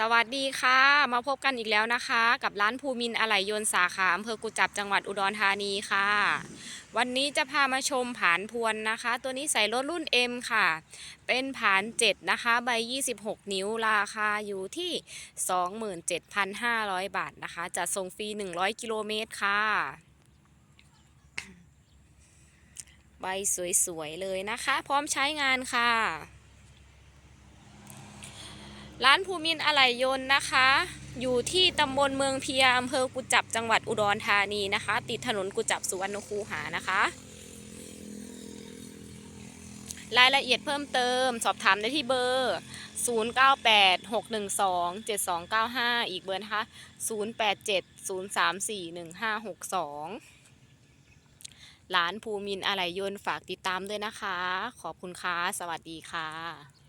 สวัสดีค่ะ มาพบกันอีกแล้วนะคะ กับร้านภูมินอะไหล่ยนต์สาขาอำเภอกุจับจังหวัดอุดรธานีค่ะ วันนี้จะพามาชมผานพวนนะคะ ตัวนี้ใส่รถรุ่น M ค่ะ เป็นผาน 7 นะคะ ใบ 26 นิ้วราคาอยู่ที่ 27,500 บาทนะคะ จะส่งฟรี 100 กิโลเมตรค่ะ ใบสวยๆเลยนะคะ พร้อมใช้งานค่ะ ร้านภูมินอะไหล่ยนต์นะคะ อยู่ที่ตำบลเมืองเพียอำเภอกุจับจังหวัดอุดรธานีนะคะ ติดถนนกุจับสุวรรณคูหานะคะ รายละเอียดเพิ่มเติม สอบถามได้ที่เบอร์ 0986127295 อีกเบอร์นะคะ 0870341562 ร้านภูมินอะไหล่ยนต์ฝากติดตามด้วยนะคะ ขอบคุณค่ะ สวัสดีค่ะ